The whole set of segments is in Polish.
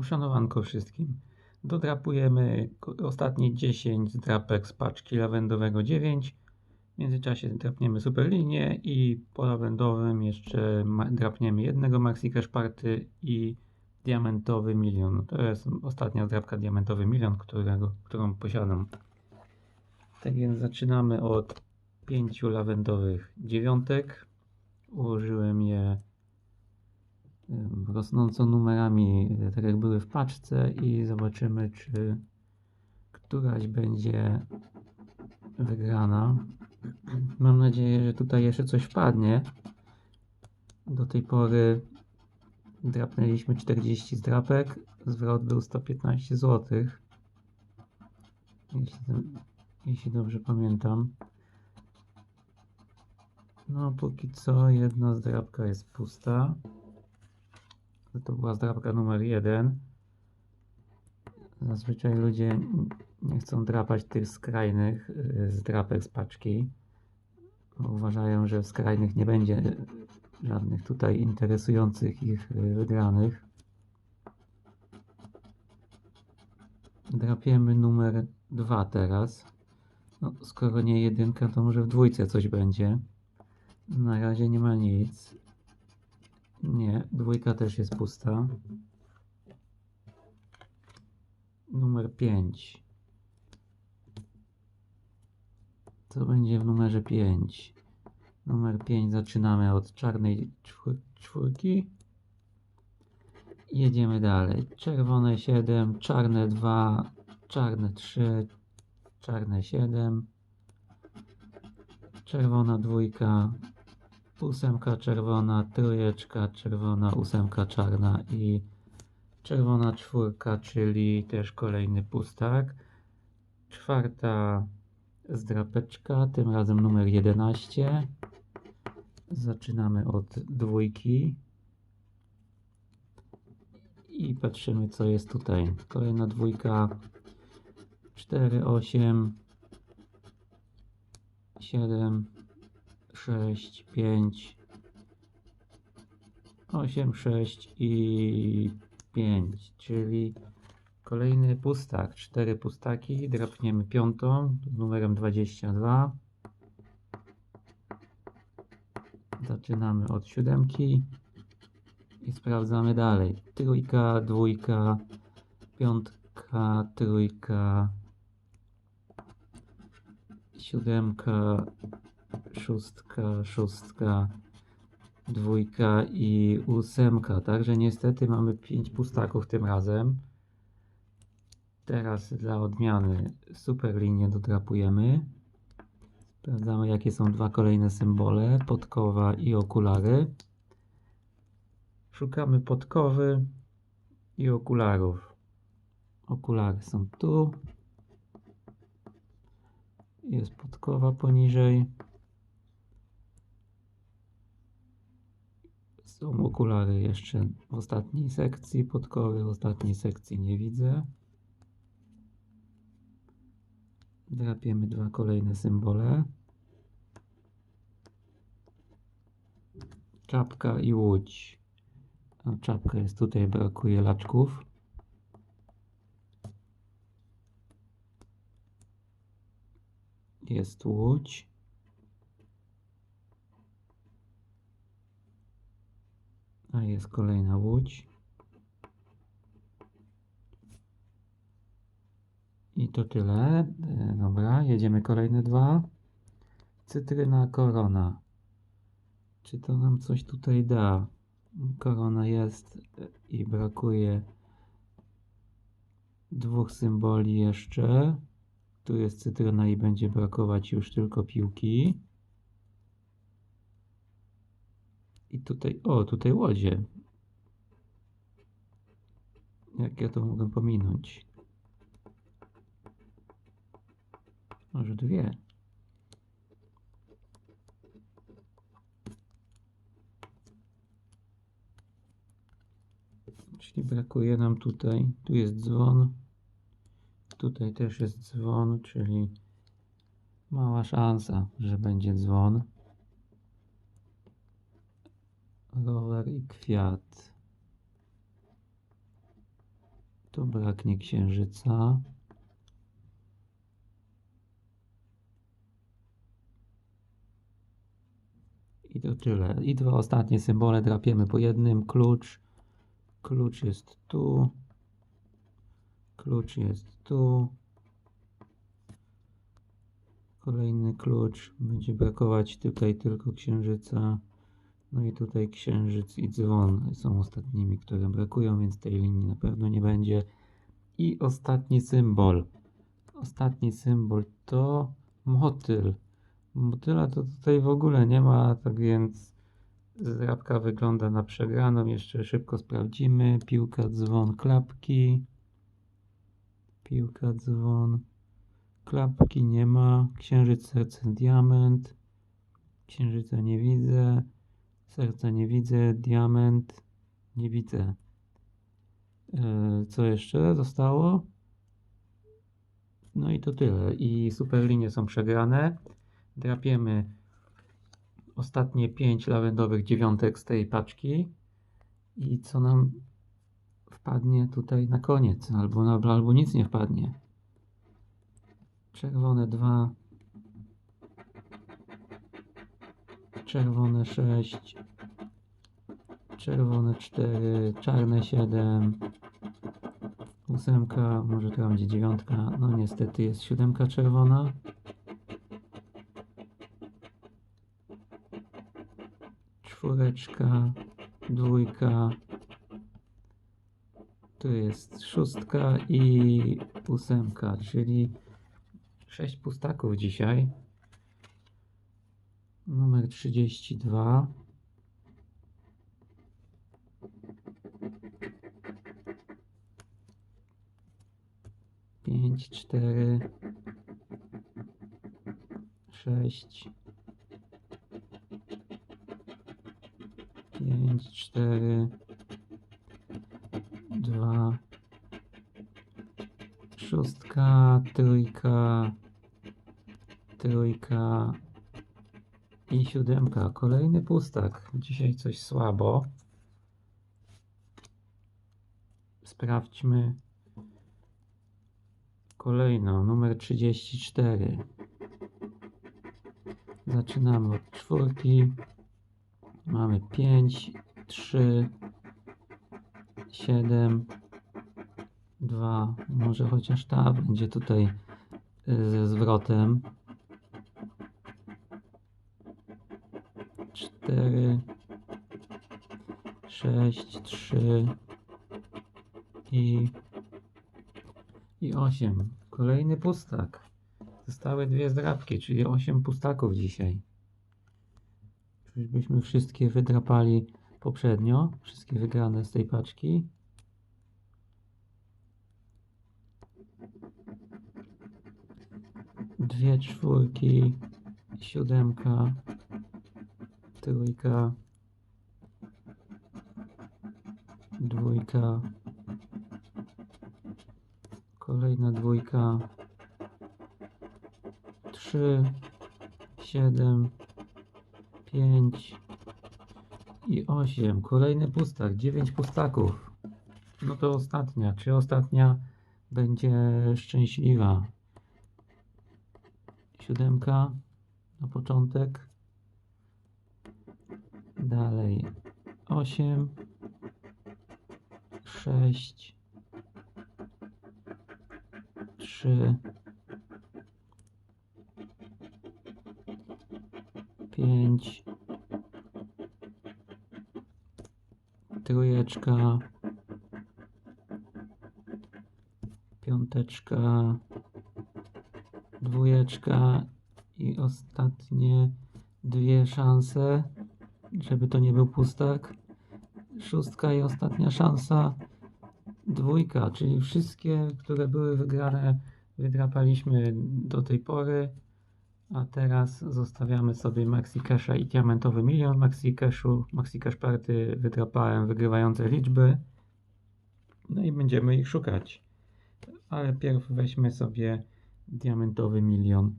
Uszanowanko wszystkim. Dodrapujemy ostatnie 10 drapek z paczki lawendowego 9. W międzyczasie drapniemy superlinię i po lawendowym jeszcze drapniemy jednego Maxi Cash Party i diamentowy milion. To jest ostatnia drapka diamentowy milion, którego, którą posiadam. Tak więc zaczynamy od pięciu lawendowych dziewiątek. Ułożyłem je rosnąco numerami, e, tak jak były w paczce i zobaczymy, czy któraś będzie wygrana. Mam nadzieję, że tutaj jeszcze coś wpadnie. Do tej pory drapnęliśmy 40 zdrapek, zwrot był 115 zł. Jeśli, jeśli dobrze pamiętam. No, póki co jedna zdrapka jest pusta. To była zdrapka numer jeden. Zazwyczaj ludzie nie chcą drapać tych skrajnych y, zdrapek z paczki. Bo uważają, że w skrajnych nie będzie żadnych tutaj interesujących ich y, wygranych. Drapiemy numer dwa teraz. No, skoro nie jedynka, to może w dwójce coś będzie. Na razie nie ma nic. Nie, dwójka też jest pusta. Numer 5. Co będzie w numerze 5? Numer 5 zaczynamy od czarnej czwór- czwórki. Jedziemy dalej. Czerwone 7, czarne 2, czarne 3, czarne 7, czerwona dwójka, ósemka czerwona, trójeczka czerwona, ósemka czarna i czerwona czwórka, czyli też kolejny pustak. Czwarta zdrapeczka, tym razem numer 11. Zaczynamy od dwójki. I patrzymy co jest tutaj. Kolejna dwójka 4, 8, 7, 6, 5, 8, 6 i 5, czyli kolejny pustak. 4 pustaki, drapniemy piątą z numerem 22. Zaczynamy od siódemki i sprawdzamy dalej. Trójka, dwójka, piątka, trójka, siódemka, szóstka, szóstka, dwójka i ósemka. Także niestety mamy pięć pustaków tym razem. Teraz dla odmiany super linię dodrapujemy. Sprawdzamy jakie są dwa kolejne symbole, podkowa i okulary. Szukamy podkowy i okularów. Okulary są tu. Jest podkowa poniżej. Są okulary jeszcze w ostatniej sekcji. Podkowy w ostatniej sekcji nie widzę. Drapiemy dwa kolejne symbole. Czapka i łódź. Czapka jest tutaj, brakuje laczków. Jest łódź. A jest kolejna łódź. I to tyle. E, Dobra, jedziemy kolejne dwa. Cytryna, korona. Czy to nam coś tutaj da? Korona jest e, i brakuje dwóch symboli jeszcze. Tu jest cytryna i będzie brakować już tylko piłki. I tutaj, o, tutaj łodzie. Jak ja to mogę pominąć? Może dwie. Czyli brakuje nam tutaj, tu jest dzwon, tutaj też jest dzwon, czyli mała szansa, że będzie dzwon. Rower i kwiat. Tu braknie księżyca. I to tyle. I dwa ostatnie symbole drapiemy po jednym. Klucz. Klucz jest tu. Klucz jest tu. Kolejny klucz. Będzie brakować tutaj tylko księżyca. No i tutaj księżyc i dzwon są ostatnimi, które brakują, więc tej linii na pewno nie będzie. I ostatni symbol. Ostatni symbol to motyl. Motyla to tutaj w ogóle nie ma, tak więc zrabka wygląda na przegraną. Jeszcze szybko sprawdzimy. Piłka, dzwon, klapki. Piłka, dzwon. Klapki nie ma. Księżyc, serce, diament. Księżyca nie widzę. Serca nie widzę. Diament nie widzę. E, Co jeszcze zostało? No i to tyle. I super linie są przegrane. Drapiemy ostatnie 5 lawendowych dziewiątek z tej paczki. I co nam wpadnie tutaj na koniec? Albo, albo, albo nic nie wpadnie. Czerwone 2. Czerwone 6. Czerwone 4. Czarne 7. Ósemka, może to będzie dziewiątka. No niestety jest siódemka czerwona. Czwóreczka, dwójka. Tu jest szóstka i ósemka, czyli sześć pustaków dzisiaj. Numer 32. Pięć, cztery, sześć, pięć, cztery, dwa, szóstka, trójka, trójka i siódemka. Kolejny pustak. Dzisiaj coś słabo. Sprawdźmy kolejną, numer 34. Zaczynamy od czwórki. Mamy 5, 3, 7, 2. Może chociaż ta będzie tutaj y, ze zwrotem. 4, 6, 3 i, i 8. Kolejny pustak. Zostały dwie zdrabki, czyli 8 pustaków dzisiaj. Czyżbyśmy wszystkie wydrapali poprzednio? Wszystkie wygrane z tej paczki? Dwie czwórki, siódemka, trójka, dwójka, kolejna dwójka, trzy, siedem, pięć i osiem. Kolejny pustak, dziewięć pustaków. No to ostatnia. Czy ostatnia będzie szczęśliwa? Siódemka na początek. Dalej. 8, 6, 3, 5, trójeczka, piąteczka, dwójeczka. I ostatnie dwie szanse żeby to nie był pustak. Szóstka i ostatnia szansa. Dwójka, czyli wszystkie, które były wygrane, wydrapaliśmy do tej pory. A teraz zostawiamy sobie Maxi Casha i Diamentowy Milion Maxi Cashu. Maxi Cash Party wydrapałem wygrywające liczby. No i będziemy ich szukać. Ale pierw weźmy sobie Diamentowy Milion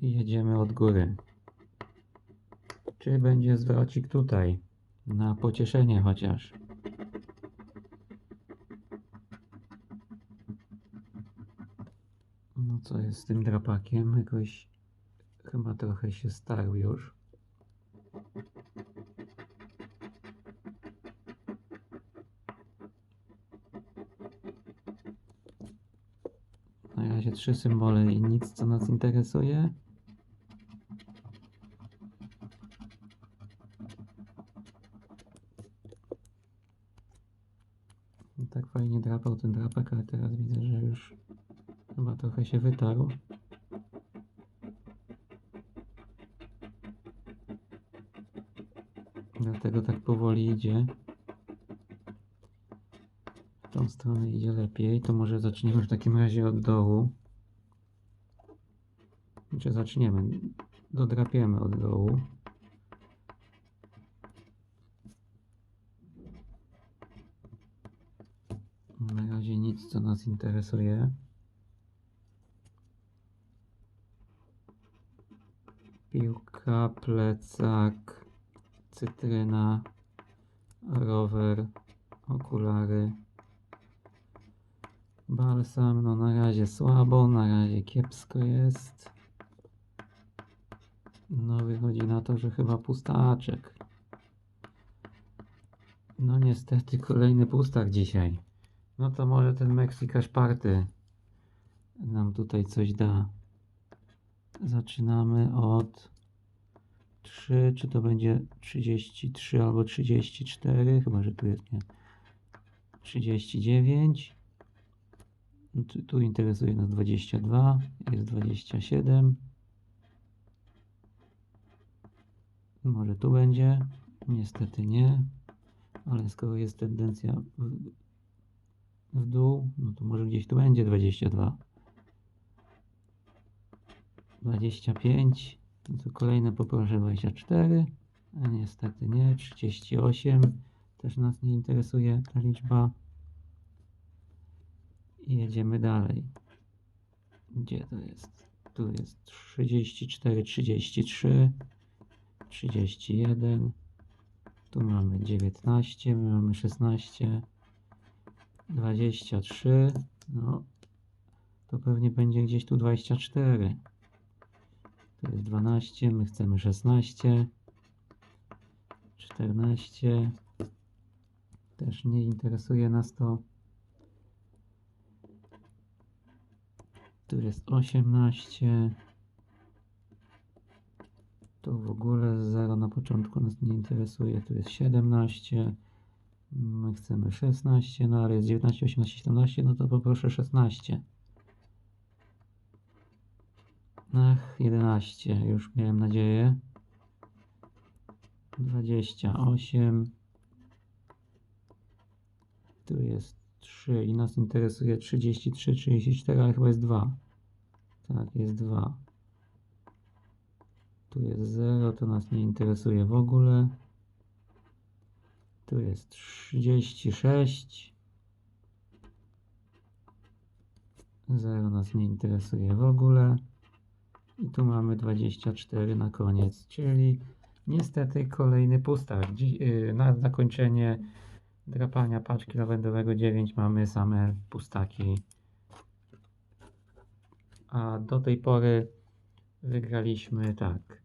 i jedziemy od góry. Czy będzie zwrocik tutaj? Na pocieszenie chociaż. No co jest z tym drapakiem? Jakoś chyba trochę się starł już. Na razie trzy symbole i nic co nas interesuje. Tak fajnie drapał ten drapek, ale teraz widzę, że już chyba trochę się wytarł. Dlatego tak powoli idzie. W tą stronę idzie lepiej. To może zaczniemy w takim razie od dołu. Czy zaczniemy? Dodrapiemy od dołu. Co nas interesuje. Piłka, plecak, cytryna, rower, okulary, balsam. No na razie słabo, na razie kiepsko jest. No wychodzi na to, że chyba pustaczek. No niestety kolejny pustak dzisiaj. No to może ten Meksykarz Party nam tutaj coś da. Zaczynamy od 3, czy to będzie 33 albo 34, chyba że tu jest nie. 39. No Tu, interesuje nas 22, jest 27. Może tu będzie, niestety nie, ale skoro jest tendencja w, dół, no to może gdzieś tu będzie 22. 25, no to kolejne poproszę 24, a niestety nie, 38, też nas nie interesuje ta liczba. I jedziemy dalej. Gdzie to jest? Tu jest 34, 33, 31, tu mamy 19, my mamy 16, 23, no to pewnie będzie gdzieś tu 24. To jest 12, my chcemy 16, 14, też nie interesuje nas to. Tu jest 18. Tu w ogóle 0 na początku nas nie interesuje. Tu jest 17. My chcemy 16, no ale jest 19, 18, 17, no to poproszę 16. Ach, 11, już miałem nadzieję. 28. Tu jest 3 i nas interesuje 33, 34, ale chyba jest 2. Tak, jest 2. Tu jest 0, to nas nie interesuje w ogóle. Tu jest 36. 0 nas nie interesuje w ogóle. I tu mamy 24 na koniec, czyli niestety kolejny pustak. Dzi- yy, Na zakończenie drapania paczki lawendowego 9 mamy same pustaki. A do tej pory wygraliśmy tak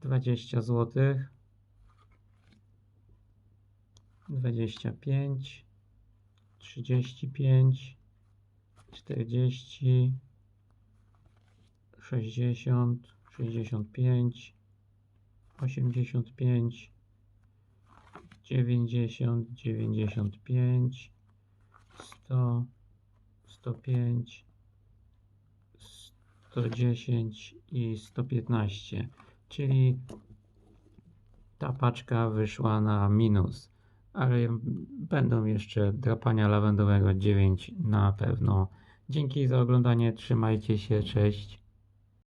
20 zł 25 35 40 60 65 85 90 95 100 105 110 i 115 czyli ta paczka wyszła na minus ale będą jeszcze drapania lawendowego 9 na pewno. Dzięki za oglądanie. Trzymajcie się. Cześć